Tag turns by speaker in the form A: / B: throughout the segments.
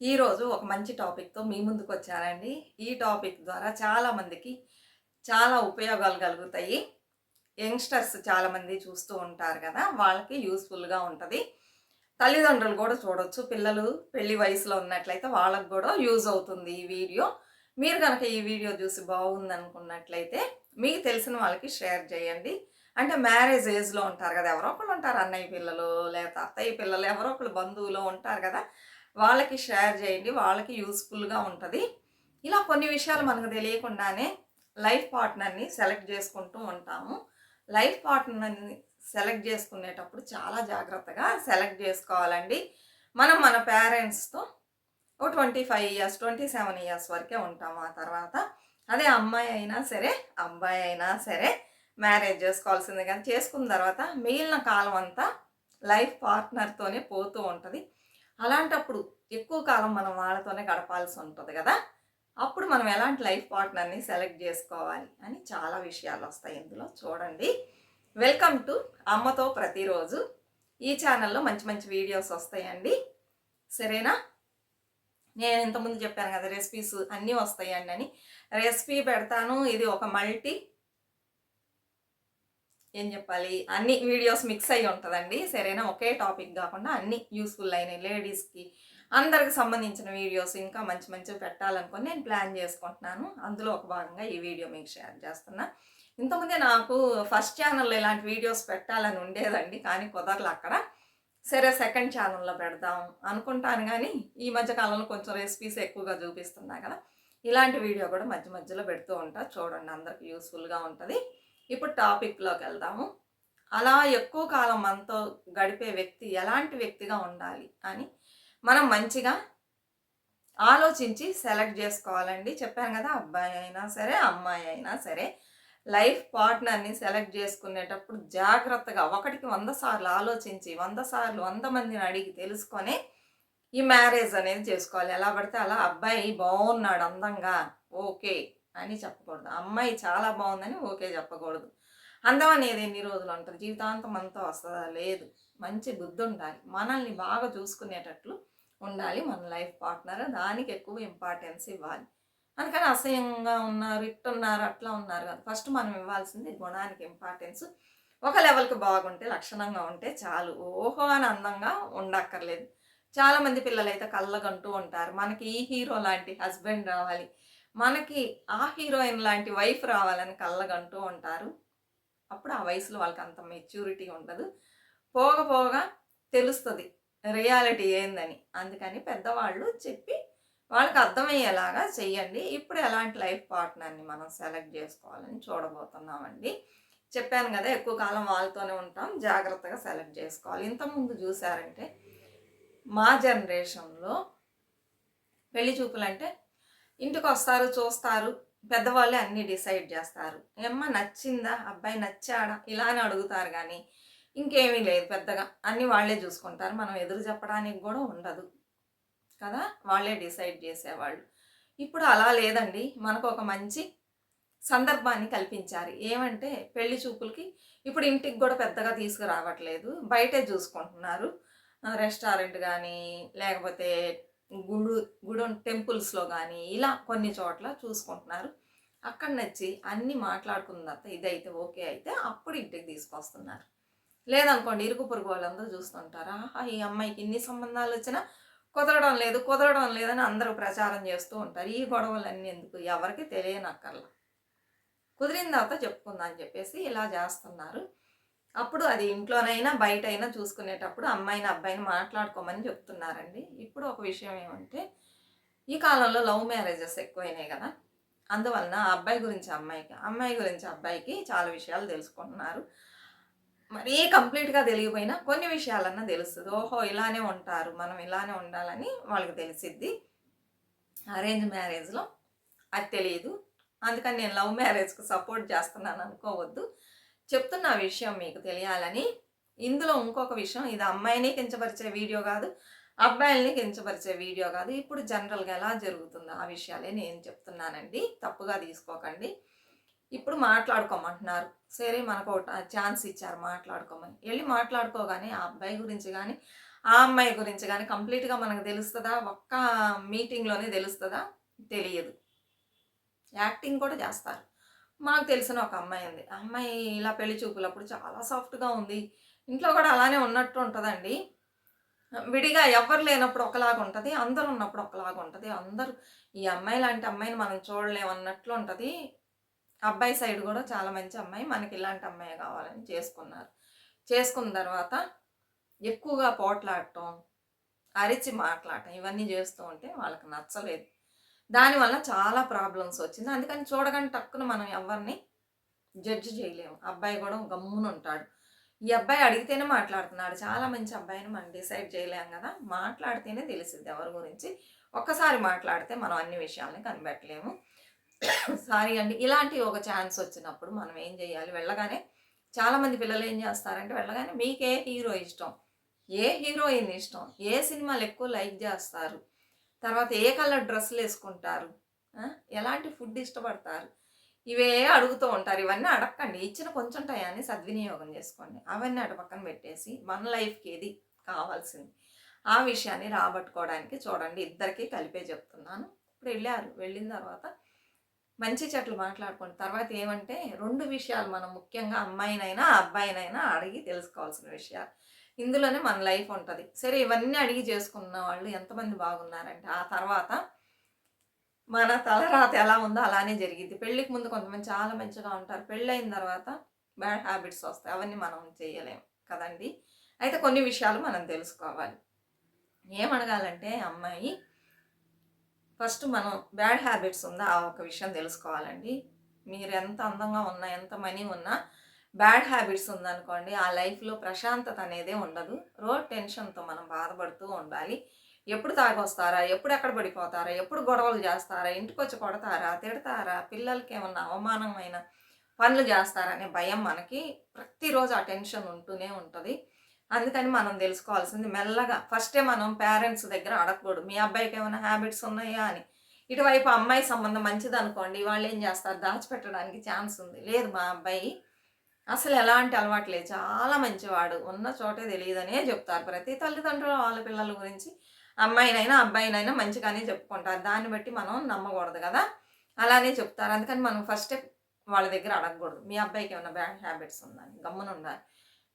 A: ఈరోజు ఒక మంచి టాపిక్తో మీ ముందుకు వచ్చానండి. ఈ టాపిక్ ద్వారా చాలామందికి చాలా ఉపయోగాలు కలుగుతాయి. యంగ్స్టర్స్ చాలామంది చూస్తూ ఉంటారు కదా వాళ్ళకి యూస్ఫుల్గా ఉంటుంది. తల్లిదండ్రులు కూడా చూడొచ్చు. పిల్లలు పెళ్ళి వయసులో ఉన్నట్లయితే వాళ్ళకు కూడా యూజ్ అవుతుంది ఈ వీడియో. మీరు కనుక ఈ వీడియో చూసి బాగుంది అనుకున్నట్లయితే మీకు తెలిసిన వాళ్ళకి షేర్ చేయండి. అంటే మ్యారేజ్ ఏజ్లో ఉంటారు కదా ఎవరో ఒకళ్ళు ఉంటారు అన్నయ్య పిల్లలు లేదా అత్తయ్య పిల్లలు ఎవరో ఒకళ్ళు బంధువులు ఉంటారు కదా వాళ్ళకి షేర్ చేయండి వాళ్ళకి యూస్ఫుల్గా ఉంటుంది. ఇలా కొన్ని విషయాలు మనకు తెలియకుండానే లైఫ్ పార్ట్నర్ని సెలెక్ట్ చేసుకుంటూ ఉంటాము. లైఫ్ పార్ట్నర్ని సెలెక్ట్ చేసుకునేటప్పుడు చాలా జాగ్రత్తగా సెలెక్ట్ చేసుకోవాలండి. మనం మన పేరెంట్స్తో ఓ twenty five years twenty seven years వరకే ఉంటాము. ఆ తర్వాత అదే అమ్మాయి అయినా సరే అబ్బాయి అయినా సరే మ్యారేజ్ చేసుకోవాల్సింది కానీ చేసుకున్న తర్వాత మిగిలిన కాలం అంతా లైఫ్ పార్ట్నర్తోనే పోతూ ఉంటుంది. అలాంటప్పుడు ఎక్కువ కాలం మనం వాళ్ళతోనే గడపాల్సి ఉంటుంది కదా? అప్పుడు మనం ఎలాంటి లైఫ్ పార్ట్నర్ని సెలెక్ట్ చేసుకోవాలి అని చాలా విషయాలు వస్తాయి ఇందులో. చూడండి. వెల్కమ్ టు అమ్మతో ప్రతిరోజు. ఈ ఛానల్లో మంచి మంచి వీడియోస్ వస్తాయండి. సరేనా? నేను ఇంతకుముందు చెప్పాను కదా రెసిపీస్ అన్నీ వస్తాయండి అని. రెసిపీ పెడతాను. ఇది ఒక మల్టీ ఏం చెప్పాలి? అన్ని వీడియోస్ మిక్స్ అయ్యి ఉంటుందండి. సరేనా? ఒకే టాపిక్ కాకుండా అన్ని యూస్ఫుల్ అయినాయి లేడీస్కి అందరికి సంబంధించిన వీడియోస్ ఇంకా మంచి మంచివి పెట్టాలనుకొని నేను ప్లాన్ చేసుకుంటున్నాను. అందులో ఒక భాగంగా ఈ వీడియో మీకు షేర్ చేస్తున్నా. ఇంతకుముందే నాకు ఫస్ట్ ఛానల్లో ఇలాంటి వీడియోస్ పెట్టాలని ఉండేదండి కానీ కుదరలు అక్కడ. సరే సెకండ్ ఛానల్లో పెడదాం అనుకుంటాను కానీ ఈ మధ్య కాలంలో కొంచెం రెసిపీస్ ఎక్కువగా చూపిస్తున్నా కదా. ఇలాంటి వీడియో కూడా మధ్య మధ్యలో పెడుతూ ఉంటా. చూడండి అందరికి యూస్ఫుల్గా ఉంటుంది. ఇప్పుడు టాపిక్లోకి వెళ్దాము. అలా ఎక్కువ కాలం మనతో గడిపే వ్యక్తి ఎలాంటి వ్యక్తిగా ఉండాలి అని మనం మంచిగా ఆలోచించి సెలెక్ట్ చేసుకోవాలండి. చెప్పాను కదా అబ్బాయి అయినా సరే అమ్మాయి అయినా సరే లైఫ్ పార్ట్నర్ని సెలెక్ట్ చేసుకునేటప్పుడు జాగ్రత్తగా ఒకటికి వంద సార్లు ఆలోచించి వంద సార్లు వంద మందిని అడిగి తెలుసుకొని ఈ మ్యారేజ్ అనేది చేసుకోవాలి. ఎలా పడితే అలా అబ్బాయి బాగున్నాడు అందంగా ఓకే అని చెప్పకూడదు. అమ్మాయి చాలా బాగుందని ఓకే చెప్పకూడదు. అందం అనేది ఎన్ని రోజులు అంటారు. జీవితాంతం అంతా వస్తుందా? లేదు. మంచి బుద్ధి ఉండాలి. మనల్ని బాగా చూసుకునేటట్లు ఉండాలి మన లైఫ్ పార్ట్నర్. దానికి ఎక్కువ ఇంపార్టెన్స్ ఇవ్వాలి. అందుకని అసహ్యంగా ఉన్నారు ఇట్టున్నారు అట్లా ఉన్నారు కదా. ఫస్ట్ మనం ఇవ్వాల్సింది గుణానికి ఇంపార్టెన్స్. ఒక లెవెల్కి బాగుంటే లక్షణంగా ఉంటే చాలు. ఓహో అని అందంగా ఉండక్కర్లేదు. చాలామంది పిల్లలు అయితే కళ్ళగంటూ ఉంటారు. మనకి ఈ హీరో లాంటి హస్బెండ్ రావాలి. మనకి ఆ హీరోయిన్ లాంటి వైఫ్ రావాలని కళ్ళగంటూ ఉంటారు. అప్పుడు ఆ వయసులో వాళ్ళకి అంత మెచ్యూరిటీ ఉండదు. పోగ పోగా తెలుస్తుంది రియాలిటీ ఏందని. అందుకని పెద్దవాళ్ళు చెప్పి వాళ్ళకి అర్థమయ్యేలాగా చెయ్యండి. ఇప్పుడు ఎలాంటి లైఫ్ పార్ట్నర్ని మనం సెలెక్ట్ చేసుకోవాలని చూడబోతున్నామండి. చెప్పాను కదా ఎక్కువ కాలం వాళ్ళతోనే ఉంటాం. జాగ్రత్తగా సెలెక్ట్ చేసుకోవాలి. ఇంతకుముందు చూసారంటే మా జనరేషన్లో పెళ్ళి చూపులంటే ఇంటికి వస్తారు చూస్తారు పెద్దవాళ్ళే అన్నీ డిసైడ్ చేస్తారు. ఏమ్మ నచ్చిందా? అబ్బాయి నచ్చాడా? ఇలా అని అడుగుతారు కానీ ఇంకేమీ లేదు పెద్దగా. అన్నీ వాళ్ళే చూసుకుంటారు. మనం ఎదురు చెప్పడానికి కూడా ఉండదు. కదా? వాళ్ళే డిసైడ్ చేసేవాళ్ళు. ఇప్పుడు అలా లేదండి. మనకు ఒక మంచి సందర్భాన్ని కల్పించారు. ఏమంటే పెళ్ళి చూపులకి ఇప్పుడు ఇంటికి కూడా పెద్దగా తీసుకురావట్లేదు. బయటే చూసుకుంటున్నారు. రెస్టారెంట్ కానీ లేకపోతే గుడు గుడు టెంపుల్స్లో కానీ ఇలా కొన్ని చోట్ల చూసుకుంటున్నారు. అక్కడ నచ్చి అన్నీ మాట్లాడుకున్న తర్వాత ఇదైతే ఓకే అయితే అప్పుడు ఇంటికి తీసుకొస్తున్నారు. లేదనుకోండి ఇరుకు పొరుగు వాళ్ళందరూ చూస్తుంటారు? ఆహా ఈ అమ్మాయికి ఇన్ని సంబంధాలు వచ్చినా కుదరడం లేదు కుదరడం లేదని అందరూ ప్రచారం చేస్తూ ఉంటారు. ఈ గొడవలన్నీ ఎందుకు? ఎవరికి తెలియనక్కర్లా. కుదిరిన తర్వాత చెప్పుకుందాం అని చెప్పేసి ఇలా చేస్తున్నారు. అప్పుడు అది ఇంట్లోనైనా బయట అయినా చూసుకునేటప్పుడు అమ్మాయిని అబ్బాయిని మాట్లాడుకోమని చెప్తున్నారండి. ఇప్పుడు ఒక విషయం ఏమంటే ఈ కాలంలో లవ్ మ్యారేజెస్ ఎక్కువైనాయి కదా. అందువలన అబ్బాయి గురించి అమ్మాయికి అమ్మాయి గురించి అబ్బాయికి చాలా విషయాలు తెలుసుకుంటున్నారు. మరీ కంప్లీట్గా తెలియపోయినా కొన్ని విషయాలన్నా తెలుస్తుంది. ఓహో ఇలానే ఉంటారు మనం ఇలానే ఉండాలని వాళ్ళకి తెలిసిద్ది. అరేంజ్ మ్యారేజ్లో అది తెలియదు అందుకని నేను లవ్ మ్యారేజ్కి సపోర్ట్ చేస్తున్నాను అనుకోవద్దు. చెప్తున్న విషయం మీకు తెలియాలని. ఇందులో ఇంకొక విషయం ఇది అమ్మాయిని కించపరిచే వీడియో కాదు అబ్బాయిల్ని కించపరిచే వీడియో కాదు. ఇప్పుడు జనరల్గా ఎలా జరుగుతుందో ఆ విషయాలే నేను చెప్తున్నానండి. తప్పుగా తీసుకోకండి. ఇప్పుడు మాట్లాడుకోమంటున్నారు. సరే మనకు ఒక ఛాన్స్ ఇచ్చారు మాట్లాడుకోమని. వెళ్ళి మాట్లాడుకోగానే ఆ అబ్బాయి గురించి కానీ ఆ అమ్మాయి గురించి కానీ కంప్లీట్గా మనకు తెలుస్తుందా? ఒక్క మీటింగ్లోనే తెలుస్తుందా? తెలియదు. యాక్టింగ్ కూడా చేస్తారు. మాకు తెలిసిన ఒక అమ్మాయి ఉంది. ఆ అమ్మాయి ఇలా పెళ్ళి చూపులప్పుడు చాలా సాఫ్ట్గా ఉంది. ఇంట్లో కూడా అలానే ఉన్నట్టు ఉంటుందండి. విడిగా ఎవరు లేనప్పుడు ఒకలాగా ఉంటుంది. అందరు ఉన్నప్పుడు ఒకలాగా ఉంటుంది. అందరూ ఈ అమ్మాయి లాంటి అమ్మాయిని మనం చూడలేము అన్నట్లు ఉంటుంది. అబ్బాయి సైడ్ కూడా చాలా మంచి అమ్మాయి. మనకి ఇలాంటి అమ్మాయి కావాలని చేసుకున్నారు. చేసుకున్న తర్వాత ఎక్కువగా పోట్లాడటం అరిచి మాట్లాడటం ఇవన్నీ చేస్తూ ఉంటే వాళ్ళకి నచ్చలేదు. దానివల్ల చాలా ప్రాబ్లమ్స్ వచ్చింది. అందుకని చూడగానే టక్కున మనం ఎవరిని జడ్జ్ చేయలేము. అబ్బాయి కూడా గమ్మున ఉంటాడు. ఈ అబ్బాయి అడిగితేనే మాట్లాడుతున్నాడు. చాలా మంచి అబ్బాయిని మనం డిసైడ్ చేయలేం కదా. మాట్లాడితేనే తెలిసింది ఎవరి గురించి. ఒక్కసారి మాట్లాడితే మనం అన్ని విషయాలని కనిపెట్టలేము. సారీ అండి. ఇలాంటి ఒక ఛాన్స్ వచ్చినప్పుడు మనం ఏం చేయాలి? వెళ్ళగానే చాలామంది పిల్లలు ఏం చేస్తారంటే వెళ్ళగానే మీకే హీరో ఇష్టం. ఏ హీరోయిన్ ఇష్టం? ఏ సినిమాలు ఎక్కువ లైక్ చేస్తారు? తర్వాత ఏ కలర్ డ్రెస్సులు వేసుకుంటారు? ఎలాంటి ఫుడ్ ఇష్టపడతారు? ఇవే అడుగుతూ ఉంటారు. ఇవన్నీ అడగండి ఇచ్చిన కొంచెం టయాన్ని సద్వినియోగం చేసుకోండి. అవన్నీ అటు పక్కన పెట్టేసి మన లైఫ్కి ఏది కావాల్సింది ఆ విషయాన్ని రాబట్టుకోవడానికి చూడండి. ఇద్దరికీ కలిపే చెప్తున్నాను. ఇప్పుడు వెళ్ళారు. వెళ్ళిన తర్వాత మంచి చెట్లు మాట్లాడుకోండి. తర్వాత ఏమంటే రెండు విషయాలు మనం ముఖ్యంగా అమ్మాయినైనా అబ్బాయినైనా అడిగి తెలుసుకోవాల్సిన విషయాలు. ఇందులోనే మన లైఫ్ ఉంటుంది. సరే ఇవన్నీ అడిగి చేసుకున్న వాళ్ళు ఎంతమంది బాగున్నారంటే ఆ తర్వాత మన తలరాత ఎలా ఉందో అలానే జరిగింది పెళ్ళికి ముందు కొంతమంది చాలా మంచిగా ఉంటారు. పెళ్ళైన తర్వాత బ్యాడ్ హ్యాబిట్స్ వస్తాయి. అవన్నీ మనం చేయలేం కదండి. అయితే కొన్ని విషయాలు మనం తెలుసుకోవాలి. ఏమడగాలంటే అమ్మాయి ఫస్ట్ మనం బ్యాడ్ హ్యాబిట్స్ ఉందా? ఆ ఒక విషయం తెలుసుకోవాలండి. మీరు ఎంత అందంగా ఉన్నా ఎంత మనీ ఉన్నా బ్యాడ్ హ్యాబిట్స్ ఉందనుకోండి ఆ లైఫ్లో ప్రశాంతత అనేదే ఉండదు. రోడ్ టెన్షన్తో మనం బాధపడుతూ ఉండాలి. ఎప్పుడు తాగొస్తారా? ఎప్పుడు ఎక్కడ పడిపోతారా? ఎప్పుడు గొడవలు చేస్తారా? ఇంటికి వచ్చి కొడతారా? తిడతారా? పిల్లలకి ఏమన్నా అవమానమైన పనులు చేస్తారనే భయం మనకి ప్రతిరోజు ఆ టెన్షన్ ఉంటూనే ఉంటుంది. అందుకని మనం తెలుసుకోవాల్సింది మెల్లగా. ఫస్టే మనం పేరెంట్స్ దగ్గర అడగకూడదు. మీ అబ్బాయికి ఏమైనా హ్యాబిట్స్ ఉన్నాయా అని. ఇటువైపు అమ్మాయి సంబంధం మంచిది అనుకోండి వాళ్ళు ఏం చేస్తారు? దాచిపెట్టడానికి ఛాన్స్ ఉంది. లేదు మా అబ్బాయి అసలు ఎలాంటి అలవాటు లేదు. చాలా మంచివాడు. ఉన్న చోటే తెలియదనే చెప్తారు. ప్రతి తల్లిదండ్రులు వాళ్ళ పిల్లల గురించి అమ్మాయినైనా అబ్బాయినైనా మంచిగానే చెప్పుకుంటారు. దాన్ని బట్టి మనం నమ్మకూడదు కదా. అలానే చెప్తారు. అందుకని మనం ఫస్ట్ వాళ్ళ దగ్గర అడగకూడదు. మీ అబ్బాయికి ఏమైనా బ్యాడ్ హ్యాబిట్స్ ఉందని గమ్మున ఉండాలి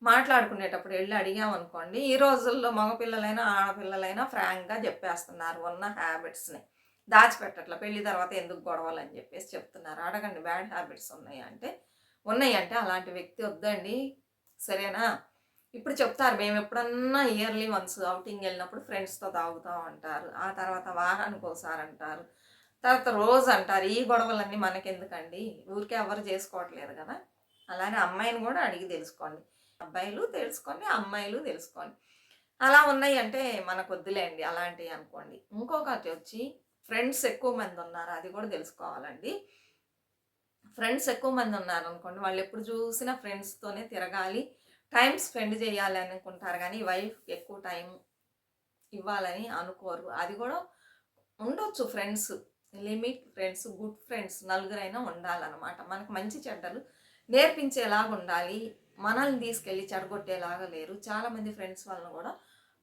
A: మాట్లాడుకునేటప్పుడు వెళ్ళి అడిగామనుకోండి ఈ రోజుల్లో మగపిల్లలైనా ఆడపిల్లలైనా ఫ్రాంక్గా చెప్పేస్తున్నారు. ఉన్న హ్యాబిట్స్ని దాచిపెట్టట్ల. పెళ్ళి తర్వాత ఎందుకు గొడవలు అని చెప్పేసి చెప్తున్నారు. అడగండి. బ్యాడ్ హ్యాబిట్స్ ఉన్నాయి అంటే ఉన్నాయంటే. అలాంటి వ్యక్తి వద్దండి. సరేనా? ఇప్పుడు చెప్తారు మేము ఎప్పుడన్నా ఇయర్లీ వన్స్ అవుటింగ్ వెళ్ళినప్పుడు ఫ్రెండ్స్తో తాగుతూ ఉంటారు ఆ తర్వాత వారానికి ఒకసారి అంటారు. తర్వాత రోజు అంటారు. ఈ గొడవలన్నీ మనకెందుకండి? ఊరికే ఎవరు చేసుకోవట్లేదు కదా? అలానే అమ్మాయిని కూడా అడిగి తెలుసుకోండి. అబ్బాయిలు తెలుసుకోండి అమ్మాయిలు తెలుసుకోండి. అలా ఉన్నాయి అంటే మనకు వద్దులేండి అలాంటివి అనుకోండి. ఇంకొకటి వచ్చి ఫ్రెండ్స్ ఎక్కువ మంది ఉన్నారు. అది కూడా తెలుసుకోవాలండి. ఫ్రెండ్స్ ఎక్కువ మంది ఉన్నారు అనుకోండి వాళ్ళు ఎప్పుడు చూసినా ఫ్రెండ్స్తోనే తిరగాలి టైం స్పెండ్ చేయాలి అనుకుంటారు. కానీ వైఫ్ ఎక్కువ టైం ఇవ్వాలని అనుకోరు. అది కూడా ఉండొచ్చు friends limit friends good friends నలుగురైనా ఉండాలన్నమాట. మనకు మంచి చెడ్డలు నేర్పించేలాగా ఉండాలి. మనల్ని తీసుకెళ్ళి చెడగొట్టేలాగా లేరు. చాలామంది ఫ్రెండ్స్ వలన కూడా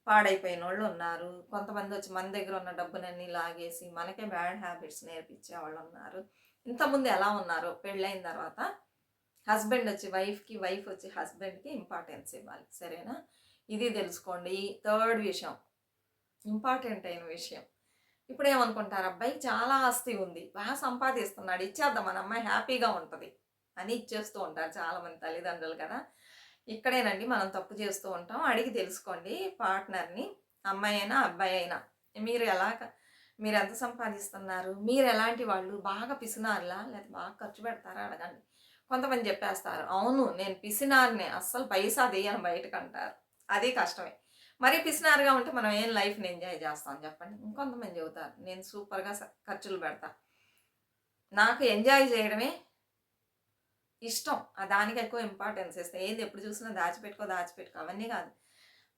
A: పాడైపోయిన వాళ్ళు ఉన్నారు. కొంతమంది వచ్చి మన దగ్గర ఉన్న డబ్బునన్నీ లాగేసి మనకే బ్యాడ్ హ్యాబిట్స్ నేర్పించే వాళ్ళు ఉన్నారు. ఇంతకుముందు ఎలా ఉన్నారు? పెళ్ళైన తర్వాత హస్బెండ్ వచ్చి వైఫ్కి వైఫ్ వచ్చి హస్బెండ్కి ఇంపార్టెన్స్ ఇవ్వాలి. సరేనా? ఇది తెలుసుకోండి. థర్డ్ విషయం. ఇంపార్టెంట్ అయిన విషయం. ఇప్పుడు ఏమనుకుంటారు? అబ్బాయి చాలా ఆస్తి ఉంది. బాగా సంపాదిస్తున్నాడు. ఇచ్చేద్దాం. మన అమ్మాయి హ్యాపీగా ఉంటుంది అని ఇచ్చేస్తూ ఉంటారు చాలామంది తల్లిదండ్రులు కదా. ఇక్కడేనండి మనం తప్పు చేస్తూ ఉంటాం. అడిగి తెలుసుకోండి. పార్ట్నర్ని అమ్మాయి అయినా అబ్బాయి అయినా. మీరు ఎలా మీరు ఎంత సంపాదిస్తున్నారు? మీరు ఎలాంటి వాళ్ళు? బాగా పిసినారులా? లేదా బాగా ఖర్చు పెడతారా? అడగండి. కొంతమంది చెప్పేస్తారు అవును నేను పిసినారిని అస్సలు పైసా దేయను బయటకు అంటారు అది కష్టమే. మరి పిసినారుగా ఉంటే మనం ఏం లైఫ్ని ఎంజాయ్ చేస్తాం చెప్పండి? ఇంకొంతమంది చెబుతారు నేను సూపర్గా స- ఖర్చులు పెడతా. నాకు ఎంజాయ్ చేయడమే ఇష్టం. దానికి ఎక్కువ ఇంపార్టెన్స్ ఇస్తే. ఏంది ఎప్పుడు చూసినా దాచిపెట్టుకో దాచిపెట్టుకో. అవన్నీ కాదు.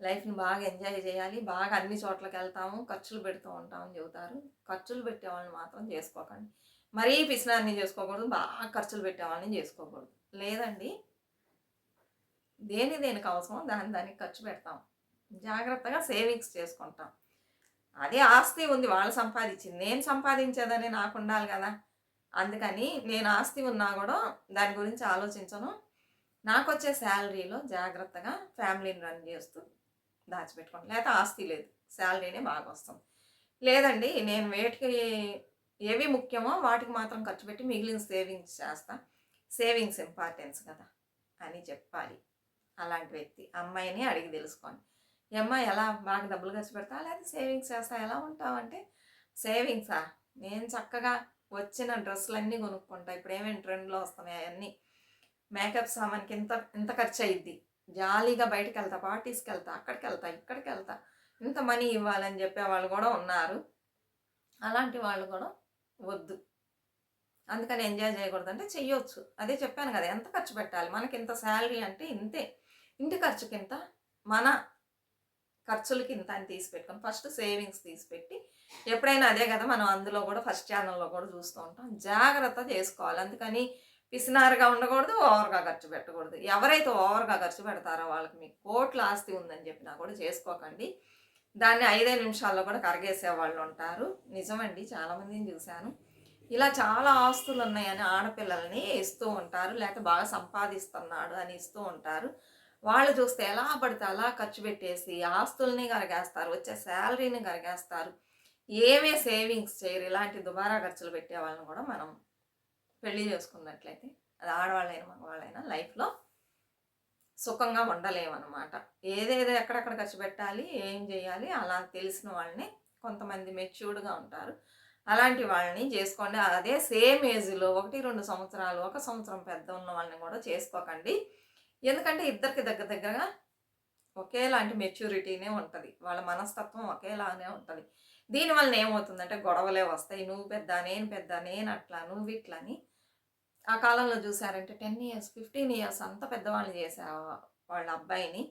A: లైఫ్ని బాగా ఎంజాయ్ చేయాలి బాగా అన్ని చోట్లకి వెళ్తాము ఖర్చులు పెడుతూ ఉంటామని చెబుతారు. ఖర్చులు పెట్టే వాళ్ళని మాత్రం చేసుకోకండి. మరీ పిసినాన్ని చేసుకోకూడదు బాగా ఖర్చులు పెట్టే వాళ్ళని చేసుకోకూడదు. లేదండి దేని దేనికి అవసరం దాని దానికి ఖర్చు పెడతాం. జాగ్రత్తగా సేవింగ్స్ చేసుకుంటాం. అదే ఆస్తి ఉంది వాళ్ళు సంపాదించింది. నేను సంపాదించేదని నాకు ఉండాలి కదా. అందుకని నేను ఆస్తి ఉన్నా కూడా దాని గురించి ఆలోచించను. నాకు వచ్చే శాలరీలో జాగ్రత్తగా ఫ్యామిలీని రన్ చేస్తూ దాచిపెట్టుకోండి లేకపోతే ఆస్తి లేదు. శాలరీనే బాగా వస్తుంది లేదండి నేను వేటికి ఏవి ముఖ్యమో వాటికి మాత్రం ఖర్చు పెట్టి మిగిలిన సేవింగ్స్ చేస్తా. సేవింగ్స్ ఇంపార్టెన్స్ కదా అని చెప్పాలి. అలాంటి వ్యక్తి అమ్మాయిని అడిగి తెలుసుకోండి. ఈ అమ్మాయి ఎలా బాగా డబ్బులు ఖర్చు పెడతా? లేదా సేవింగ్స్ చేస్తా? ఎలా ఉంటావంటే సేవింగ్సా? నేను చక్కగా వచ్చిన డ్రెస్సులన్నీ కొనుక్కుంటా. ఇప్పుడు ఏమేమి ట్రెండ్లో వస్తున్నాయి? అవన్నీ. మేకప్ సామాన్కి ఇంత ఇంత ఖర్చు అయ్యిద్ది జాలీగా బయటకు వెళ్తా పార్టీస్కి వెళ్తా అక్కడికి వెళ్తా ఇక్కడికి వెళ్తా ఇంత మనీ ఇవ్వాలని చెప్పే వాళ్ళు కూడా ఉన్నారు. అలాంటి వాళ్ళు కూడా వద్దు. అందుకని ఎంజాయ్ చేయకూడదు అంటే చెయ్యొచ్చు. అదే చెప్పాను కదా ఎంత ఖర్చు పెట్టాలి? మనకి ఇంత శాలరీ అంటే ఇంతే. ఇంటి ఖర్చుకి ఇంత మన ఖర్చులకి ఇంత అని తీసి ఫస్ట్ సేవింగ్స్ తీసి పెట్టి ఎప్పుడైనా అదే కదా మనం అందులో కూడా ఫస్ట్ ఛానల్లో కూడా చూస్తూ ఉంటాం. జాగ్రత్త చేసుకోవాలి. అందుకని పిసినారుగా ఉండకూడదు ఓవర్గా ఖర్చు పెట్టకూడదు. ఎవరైతే ఓవర్గా ఖర్చు పెడతారో వాళ్ళకి మీకు కోట్ల ఆస్తి ఉందని చెప్పినా కూడా చేసుకోకండి. దాన్ని ఐదే నిమిషాల్లో కూడా కరిగేసే వాళ్ళు ఉంటారు. నిజమండి చాలామందిని చూశాను. ఇలా చాలా ఆస్తులు ఉన్నాయని ఆడపిల్లల్ని ఇస్తూ ఉంటారు లేకపోతే బాగా సంపాదిస్తున్నాడు అని ఇస్తూ ఉంటారు. వాళ్ళు చూస్తే ఎలా పడితే అలా ఖర్చు పెట్టేసి ఆస్తుల్ని కరిగేస్తారు వచ్చే శాలరీని కరిగేస్తారు. ఏమే సేవింగ్స్ చేయరు ఇలాంటి దుబారా ఖర్చులు పెట్టే వాళ్ళని కూడా మనం పెళ్ళి చేసుకున్నట్లయితే అది ఆడవాళ్ళైనా మగవాళ్ళైనా లైఫ్లో సుఖంగా ఉండలేమన్నమాట. ఏదేదో ఎక్కడెక్కడ ఖర్చు పెట్టాలి ఏం చేయాలి అలా తెలిసిన వాళ్ళని కొంతమంది మెచ్యూర్డ్గా ఉంటారు. అలాంటి వాళ్ళని చేసుకోండి. అదే సేమ్ ఏజ్లో ఒకటి రెండు సంవత్సరాలు ఒక సంవత్సరం పెద్ద ఉన్న వాళ్ళని కూడా చేసుకోకండి. ఎందుకంటే ఇద్దరికి దగ్గర దగ్గరగా ఒకేలాంటి మెచ్యూరిటీనే ఉంటుంది. వాళ్ళ మనస్తత్వం ఒకేలానే ఉంటుంది. దీనివల్ల ఏమవుతుందంటే గొడవలే వస్తాయి. నువ్వు పెద్ద నేను పెద్ద నేను అట్లా నువ్వు ఇట్లా అని ఆ కాలంలో చూసారంటే టెన్ ఇయర్స్ ఫిఫ్టీన్ ఇయర్స్ అంత పెద్దవాళ్ళు చేసే వాళ్ళ అబ్బాయిని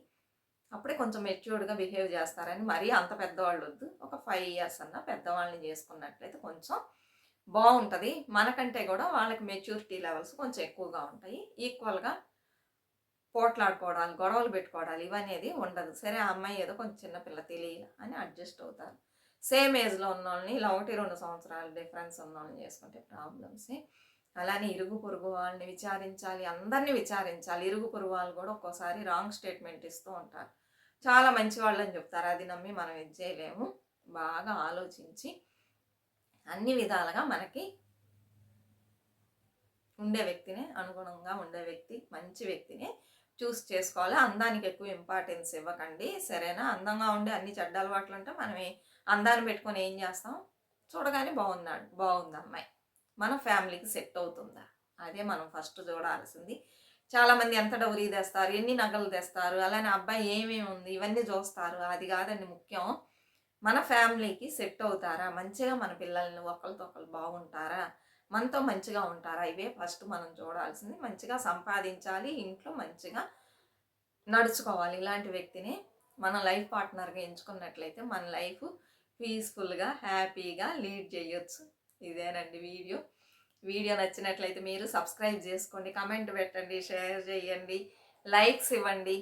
A: అప్పుడే కొంచెం మెచ్యూర్డ్గా బిహేవ్ చేస్తారని మరీ అంత పెద్దవాళ్ళు వద్దు. ఒక ఫైవ్ ఇయర్స్ అన్న పెద్దవాళ్ళని చేసుకున్నట్లయితే కొంచెం బాగుంటుంది మనకంటే కూడా వాళ్ళకి మెచ్యూరిటీ లెవెల్స్ కొంచెం ఎక్కువగా ఉంటాయి. ఈక్వల్గా పోట్లాడుకోవడాలు గొడవలు పెట్టుకోవడాలు ఇవనేది ఉండదు. సరే ఆ అమ్మాయి ఏదో కొంచెం చిన్నపిల్ల తెలియదు అని అడ్జస్ట్ అవుతారు. సేమ్ ఏజ్లో ఉన్న వాళ్ళని ఇలా ఒకటి రెండు సంవత్సరాలు డిఫరెన్స్ ఉన్న వాళ్ళని చేసుకుంటే ప్రాబ్లమ్సే. అలానే ఇరుగు పొరుగు వాళ్ళని విచారించాలి అందరినీ విచారించాలి. ఇరుగు పొరుగు వాళ్ళు కూడా ఒక్కోసారి రాంగ్ స్టేట్మెంట్ ఇస్తూ ఉంటారు. చాలా మంచి వాళ్ళని చెప్తారు. అది నమ్మి మనం ఇది చేయలేము. బాగా ఆలోచించి అన్ని విధాలుగా మనకి ఉండే వ్యక్తినే అనుగుణంగా ఉండే వ్యక్తి మంచి వ్యక్తినే చూస్ చేసుకోవాలి. అందానికి ఎక్కువ ఇంపార్టెన్స్ ఇవ్వకండి. సరేనా? అందంగా ఉండే అన్ని చెడ్డ అలవాట్లు అంటే మనం అందాన్ని పెట్టుకొని ఏం చేస్తాం? చూడగానే బాగున్నాడు బాగుంది అమ్మాయి. మన ఫ్యామిలీకి సెట్ అవుతుందా? అదే మనం ఫస్ట్ చూడాల్సింది. చాలామంది ఎంత డౌరీ తెస్తారు ఎన్ని నగలు తెస్తారు అలానే అబ్బాయి ఏమేమి ఉంది ఇవన్నీ చూస్తారు. అది కాదండి ముఖ్యం. మన ఫ్యామిలీకి సెట్ అవుతారా? మంచిగా మన పిల్లల్ని ఒకరితో ఒకరు బాగుంటారా? మనతో మంచిగా ఉంటారా? ఇవే ఫస్ట్ మనం చూడాల్సింది. మంచిగా సంపాదించాలి ఇంట్లో మంచిగా నడుచుకోవాలి. ఇలాంటి వ్యక్తిని మన లైఫ్ పార్ట్నర్గా ఎంచుకున్నట్లయితే మన లైఫ్ పీస్ఫుల్గా హ్యాపీగా లీడ్ చేయొచ్చు. ఇదేనండి వీడియో. వీడియో నచ్చినట్లయితే మీరు సబ్స్క్రైబ్ చేసుకోండి కమెంట్ పెట్టండి షేర్ చేయండి లైక్స్ ఇవ్వండి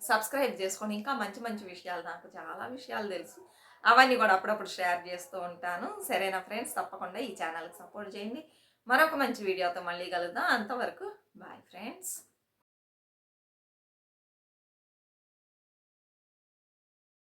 A: సబ్స్క్రైబ్ చేసుకోండి ఇంకా మంచి మంచి విషయాలు నాకు చాలా విషయాలు తెలుసు. అవన్నీ కూడా అప్పుడప్పుడు షేర్ చేస్తూ ఉంటాను. సరేనా ఫ్రెండ్స్ తప్పకుండా ఈ ఛానల్కి సపోర్ట్ చేయండి. మరొక మంచి వీడియోతో మళ్ళీ కలుద్దాం. అంతవరకు బాయ్ ఫ్రెండ్స్